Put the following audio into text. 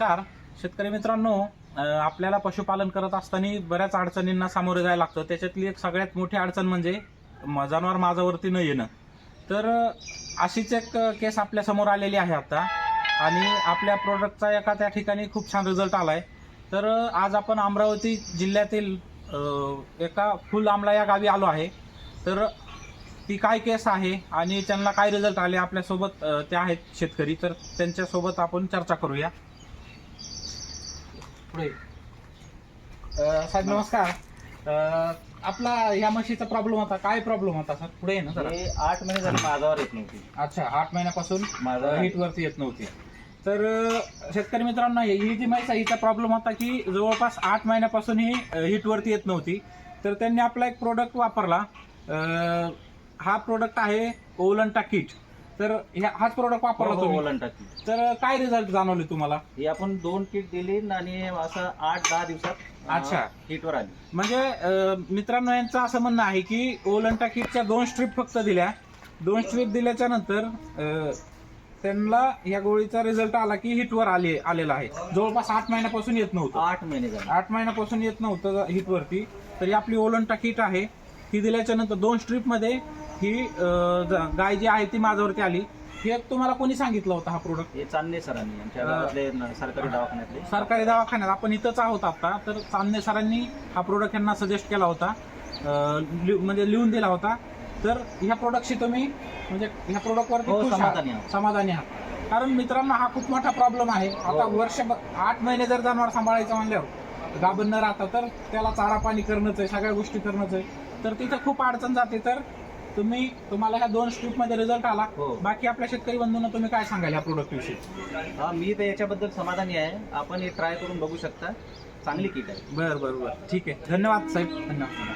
नमस्कार. शेतकरी मित्रांनो आपल्याला पशुपालन करत असताना बऱ्याच अडचणींना सामोरे जायला लागतं. त्याच्यातली एक सगळ्यात मोठी अडचण म्हणजे म- जनावर माझ्यावरती न येणं. तर अशीच एक केस आपल्यासमोर आलेली आहे आता. आणि आपल्या प्रोडक्टचा एका त्या ठिकाणी खूप छान रिझल्ट आलाय. तर आज आपण अमरावती जिल्ह्यातील एका फुल आमला या गावी आलो आहे. तर ती काय केस आहे आणि त्यांना काय रिझल्ट आले आपल्यासोबत त्या ते आहेत शेतकरी. तर त्यांच्यासोबत आपण चर्चा करूया. पुढे. अ, साहेब नमस्कार. अ, आपला ह्या म्हशीचा प्रॉब्लेम होता. काय प्रॉब्लेम होता सर पुढे ना जरा. हे आठ महिने झाले माझावर येत नव्हती. अच्छा आठ महिन्यापासून माझा हिट वरती येत नव्हती. तर अ, शेतकरी मित्रांनो ही ही जी म्हैस आहे हिचा प्रॉब्लेम होता की जवळपास आठ महिन्यापासून ही हिट वरती येत नव्हती. तर त्यांनी आपला एक प्रोडक्ट वापरला. अ, हा प्रोडक्ट आहे ओलंटा किट. तर ह्या- हाच प्रोडक्ट वापरला तुम्ही? ओलन टाकी तर काय रिझल्ट जाणवले तुम्हाला? ही आपण दोन किट दिली आणि असं आठ दहा दिवसात अच्छा. हिटवर आली. म्हणजे अ, मित्रांनो यांचं असं म्हणणं आहे की ओलंटा किटच्या दोन स्ट्रीप फक्त दिल्या. दोन स्ट्रीप दिल्याच्या नंतर अ, त्यांना या गोळीचा रिझल्ट आला की हिटवर आले आलेला आहे. जवळपास आठ महिन्यापासून येत नव्हतं. आठ महिने झाले. आठ महिन्यापासून येत नव्हतं हिटवरती तर ही आपली ओलंटा किट आहे. ती दिल्याच्या नंतर दोन स्ट्रीपमध्ये ही गाय जी आहे ती माझ्यावरती आली. हे तुम्हाला कोणी सांगितलं होतं हा प्रोडक्ट हे चांदणे सरांनी आमच्या हा. गावातले न- सरकारी दवाखान्यातले. सरकारी दवाखान्यात. आपण इथंच आहोत आता. तर चांदणे सरांनी हा प्रोडक्ट यांना सजेस्ट केला होता. म्हणजे लिहून दिला होता. तर ह्या प्रोडक्टशी तुम्ही म्हणजे ह्या प्रोडक्टवरती हो? समाधानी. समाधानी आहात. कारण मित्रांनो हा खूप मोठा प्रॉब्लेम आहे. आता हो. वर्ष आठ महिने जर जनावर सांभाळायचं म्हणल्यावर गाभण न राहता तर त्याला चारा पाणी करणंच आहे सगळ्या गोष्टी करणंच आहे. तर तिथं खूप अडचण जाते तर तुम्ही तुम्हाला ह्या दोन स्ट्रीपमध्ये रिझल्ट आला. हो. बाकी आपल्या शेतकरी बंधूंना तुम्ही काय सांगाल या प्रोडक्ट विषयी? हा मी तर याच्याबद्दल समाधानी आहे. आपण हे ट्राय करून बघू शकता. चांगली किट आहे. बरं बरं बरं. ठीक आहे. धन्यवाद साहेब. धन्यवाद.